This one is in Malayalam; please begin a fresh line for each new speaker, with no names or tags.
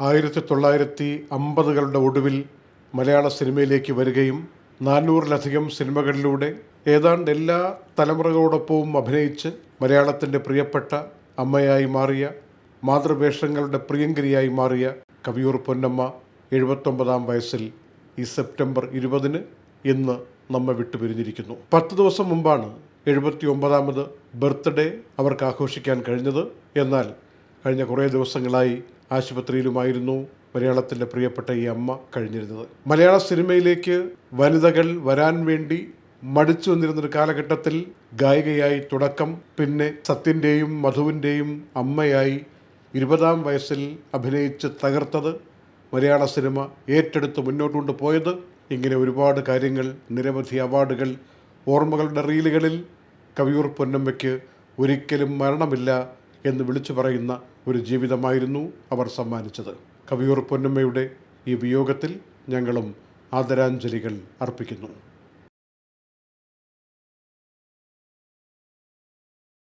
ആയിരത്തി തൊള്ളായിരത്തി അമ്പതുകളുടെ ഒടുവിൽ മലയാള സിനിമയിലേക്ക് വരികയും നാനൂറിലധികം സിനിമകളിലൂടെ ഏതാണ്ട് എല്ലാ തലമുറകളോടൊപ്പവും അഭിനയിച്ച് മലയാളത്തിന്റെ പ്രിയപ്പെട്ട അമ്മയായി മാറിയ മാതൃവേഷങ്ങളുടെ പ്രിയങ്കരിയായി മാറിയ കവിയൂർ പൊന്നമ്മ എഴുപത്തൊമ്പതാം വയസ്സിൽ ഈ സെപ്റ്റംബർ ഇരുപതിന് ഇന്ന് നമ്മെ വിട്ടുപിരിഞ്ഞിരിക്കുന്നു. പത്ത് ദിവസം മുമ്പാണ് എഴുപത്തി ഒമ്പതാമത് ബർത്ത്ഡേ അവർക്ക് ആഘോഷിക്കാൻ കഴിഞ്ഞത്. എന്നാൽ കഴിഞ്ഞ കുറേ ദിവസങ്ങളായി ആശുപത്രിയിലുമായിരുന്നു മലയാളത്തിന്റെ പ്രിയപ്പെട്ട ഈ അമ്മ കഴിഞ്ഞിരുന്നത്. മലയാള സിനിമയിലേക്ക് വനിതകൾ വരാൻ വേണ്ടി മടിച്ചു വന്നിരുന്നൊരു കാലഘട്ടത്തിൽ ഗായികയായി തുടക്കം പിന്നെ സത്യന്റെയും മധുവിന്റെയും അമ്മയായി ഇരുപതാം വയസ്സിൽ അഭിനയിച്ച് തകർത്തത് മലയാള സിനിമ ഏറ്റെടുത്ത് മുന്നോട്ട് കൊണ്ടുപോയത് ഇങ്ങനെ ഒരുപാട് കാര്യങ്ങൾ നിരവധി അവാർഡുകൾ ഓർമ്മകളുടെ റീലുകളിൽ കവിയൂർ പൊന്നമ്മയ്ക്ക് ഒരിക്കലും മരണമില്ല എന്ന് വിളിച്ചു പറയുന്ന ഒരു ജീവിതമായിരുന്നു അവർ സമ്മാനിച്ചത്. കവിയൂർ പൊന്നമ്മയുടെ ഈ വിയോഗത്തിൽ ഞങ്ങളും ആദരാഞ്ജലികൾ അർപ്പിക്കുന്നു.